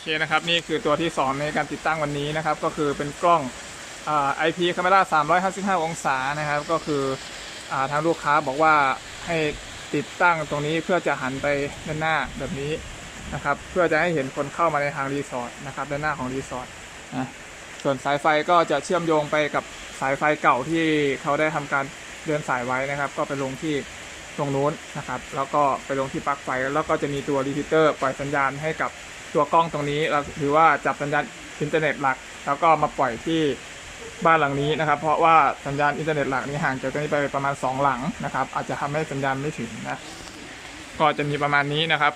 เคนะครับนี่คือตัวที่สองในการติดตั้งวันนี้นะครับ ก็คือเป็นกล้องอ่า IP Camera 355 องศานะครับ ก็คืออทางลูกค้าบอกว่าให้ติดตั้งตรงนี้เพื่อจะหันไปด้านหน้าแบบนี้นะครับ เพื่อจะให้เห็นคนเข้ามาในทางรีสอร์ทนะครับด้านหน้าของรีสอร์ทนะส่วนสายไฟก็จะเชื่อมโยงไปกับสายไฟเก่าที่เขาได้ทำการเดินสายไว้นะครับ ก็ไปลงที่ตรงนู้นนะครับ แล้วก็ไปลงที่ปลั๊กไฟแล้วก็จะมีตัวรีพิเตอร์ปล่อยสัญญาณให้กับ ตัวกล้องตรงนี้เราถือว่าจับสัญญาณอินเทอร์เน็ตหลัก แล้วก็มาปล่อยที่บ้านหลังนี้นะครับ เพราะว่าสัญญาณอินเทอร์เน็ตหลักนี้ห่างจากตรงนี้ไปประมาณ 2 หลังนะครับ อาจจะทำให้สัญญาณไม่ถึงนะก็จะมีประมาณนี้นะครับ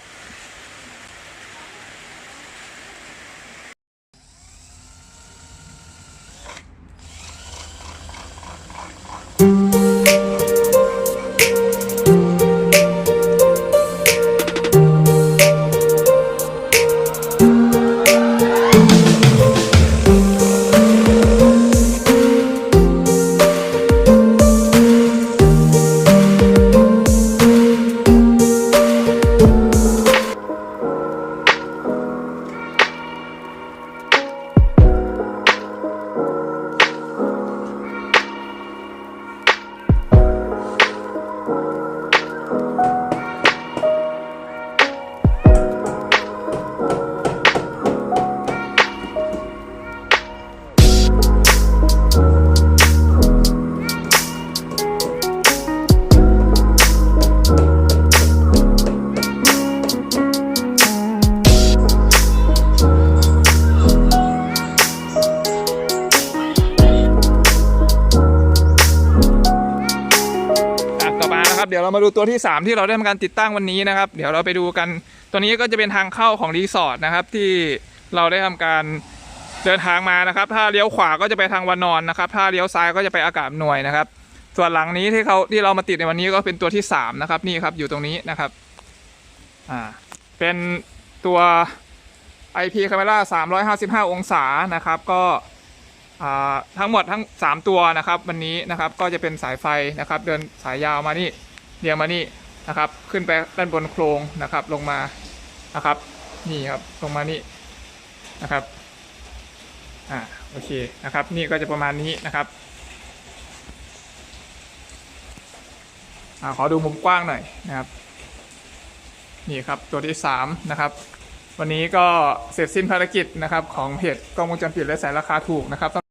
นะครับเดี๋ยวเรามาดูตัวที่ 3 ที่เราได้ทำการติดตั้งวันนี้นะครับ เดี๋ยวเราไปดูกัน ตัวนี้ก็จะเป็นทางเข้าของรีสอร์ทนะครับ ที่เราได้ทำการเดินทางมานะครับ ถ้าเลี้ยวขวาก็จะไปทางวันนอนนะครับ ถ้าเลี้ยวซ้ายก็จะไปอากาศหน่วยนะครับ ส่วนหลังนี้ที่เขาที่เรามาติดในวันนี้ก็เป็นตัวที่ 3 นะครับ นี่ครับอยู่ตรงนี้นะครับอ่าเป็นตัว IP Camera 355 องศานะครับ ก็อ่าทั้งหมดทั้ง 3 ตัวนะครับ วันนี้นะครับก็จะเป็นสายไฟนะครับ เดินสายยาวมานี่ เรียงมานี่นะครับ ขึ้นไปด้านบนโครงนะครับ ลงมานะครับ นี่ครับลงมานี่นะครับอ่าโอเคนะครับ นี่ก็จะประมาณนี้นะครับอ่าขอดูมุมกว้างหน่อยนะครับ นี่ครับตัวที่ 3 นะครับ วันนี้ก็เสร็จสิ้นภารกิจนะครับของเพจกล้องวงจรปิดและสายราคาถูกนะครับ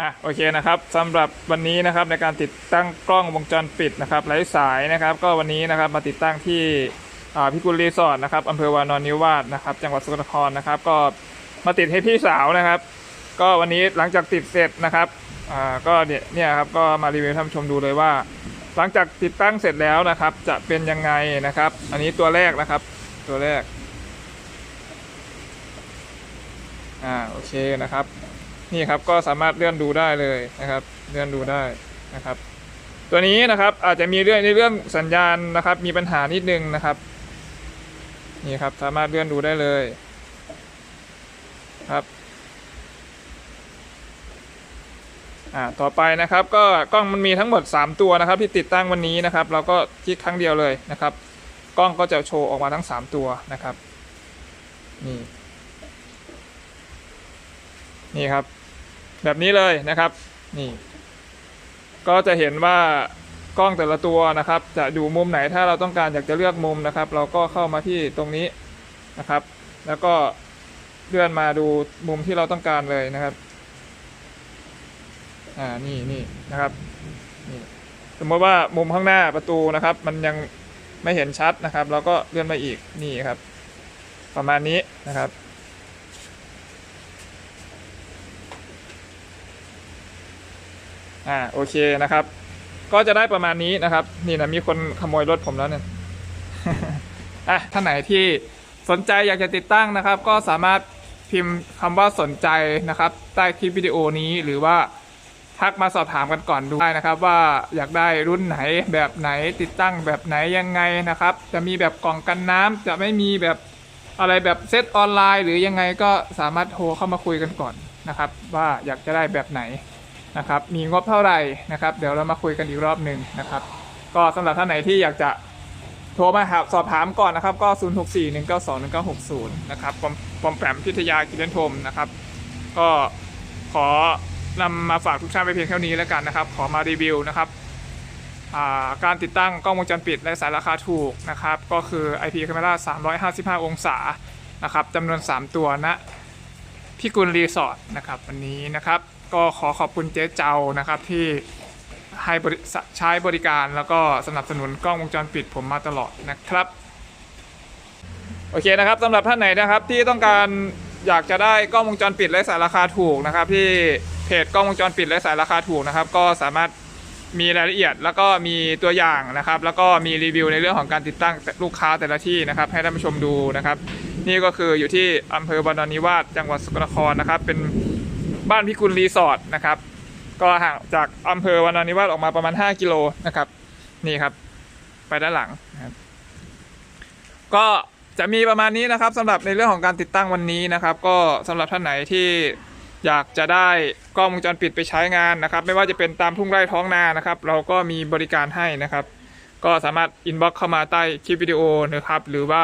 อะโอเคนะครับสำหรับวันนี้นะครับในการติดตั้งกล้องวงจรปิดนะครับไร้สายนะครับ ก็วันนี้นะครับมาติดตั้งที่อ่าพิกุลรีสอร์ทนะครับอำเภอวานอนนิวาสนะครับ จังหวัดสกลนครนะครับ ก็มาติดให้พี่สาวนะครับ ก็วันนี้หลังจากติดเสร็จนะครับอ่าก็เนี่ยครับก็มารีวิวท่านชมดูเลยว่า หลังจากติดตั้งเสร็จแล้วนะครับ จะเป็นยังไงนะครับ อันนี้ตัวแรกนะครับ ตัวแรกอ่าโอเคนะครับ นี่ครับก็สามารถเลื่อนดูได้เลยนะครับเลื่อนดูได้นะครับ ตัวนี้นะครับอาจจะมีเรื่องในเรื่องสัญญาณนะครับ มีปัญหานิดนึงนะครับนี่ครับสามารถเลื่อนดูได้เลยครับอ่าต่อไปนะครับก็กล้องมันมีทั้งหมด 3 ตัวนะครับ ที่ติดตั้งวันนี้นะครับ เราก็คลิกครั้งเดียวเลยนะครับ กล้องก็จะโชว์ออกมาทั้ง 3 ตัวนะครับนี่นี่ครับ แบบนี้เลยนะครับ นี่ ก็จะเห็นว่ากล้องแต่ละตัวนะครับ จะดูมุมไหนถ้าเราต้องการอยากจะเลือกมุมนะครับ เราก็เข้ามาที่ตรงนี้นะครับ แล้วก็เลื่อนมาดูมุมที่เราต้องการเลยนะครับ อ่า นี่นี่นะครับนี่สมมติว่ามุมข้างหน้าประตูนะครับ มันยังไม่เห็นชัดนะครับ เราก็เลื่อนมาอีกนี่ครับ ประมาณนี้นะครับ อ่าโอเคนะครับ ก็จะได้ประมาณนี้นะครับ นี่นะมีคนขโมยรถผมแล้วเนี่ยอะท่านไหนที่สนใจอยากจะติดตั้งนะครับ ก็สามารถพิมพ์คำว่าสนใจนะครับ ใต้คลิปวิดีโอนี้หรือว่าทักมาสอบถามกันก่อนดูได้นะครับ ว่าอยากได้รุ่นไหนแบบไหนติดตั้งแบบไหนยังไงนะครับ จะมีแบบกล่องกันน้ำจะไม่มีแบบอะไรแบบเซตออนไลน์ หรือยังไงก็สามารถโทรเข้ามาคุยกันก่อนนะครับ ว่าอยากจะได้แบบไหน นะครับมีงบเท่าไหร่นะครับ เดี๋ยวเรามาคุยกันอีกรอบหนึ่งนะครับ ก็สำหรับท่านไหนที่อยากจะโทรมาหาสอบถามก่อนนะครับ ก็ 0 6 4 1 9 2 1 9 6 0 นะครับปอมแปมพิทยากิเลนทมนะครับ ก็ขอนำมาฝากทุกท่านไปเพียงเท่านี้แล้วกันนะครับ ขอมารีวิวนะครับการติดตั้งกล้องวงจรปิดและสายราคาถูกนะครับ ก็คือ IP Camera 355 องศานะครับจำนวน 3 ตัวณพี่กุลรีสอร์ทนะครับวันนี้นะครับ ก็ขอขอบคุณเจ๊เจ้านะครับที่ให้บริใช้บริการแล้วก็สนับสนุนกล้องวงจรปิดผมมาตลอดนะครับ โอเคนะครับสำหรับท่านไหนนะครับที่ต้องการอยากจะได้กล้องวงจรปิดและสายราคาถูกนะครับ ที่เพจกล้องวงจรปิดและสายราคาถูกนะครับ ก็สามารถมีรายละเอียดแล้วก็มีตัวอย่างนะครับ แล้วก็มีรีวิวในเรื่องของการติดตั้งลูกค้าแต่ละที่นะครับ ให้ท่านผู้ชมดูนะครับ นี่ก็คืออยู่ที่อำเภอบรรณนิวาสจังหวัดสกลนครนะครับ เป็น บ้านพิกุลรีสอร์ทนะครับ ก็ห่างจากอำเภอวานานิวาสออกมาประมาณ 5 กิโลนะครับ นี่ครับ ไปด้านหลังนะครับ ก็จะมีประมาณนี้นะครับสำหรับในเรื่องของการติดตั้งวันนี้นะครับ ก็สำหรับท่านไหนที่อยากจะได้กล้องวงจรปิดไปใช้งานนะครับ ไม่ว่าจะเป็นตามทุ่งไร่ท้องนานะครับ เราก็มีบริการให้นะครับ ก็สามารถอินบ็อกเข้ามาใต้คลิปวิดีโอนะครับ หรือว่า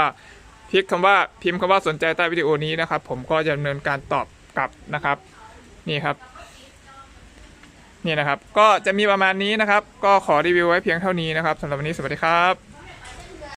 พิมพ์คำว่าพิมพ์คำว่าสนใจใต้วิดีโอนี้นะครับ ผมก็จะดำเนินการตอบกลับนะครับ นี่ครับ นี่นะครับ ก็จะมีประมาณนี้นะครับ ก็ขอรีวิวไว้เพียงเท่านี้นะครับสำหรับวันนี้สวัสดีครับ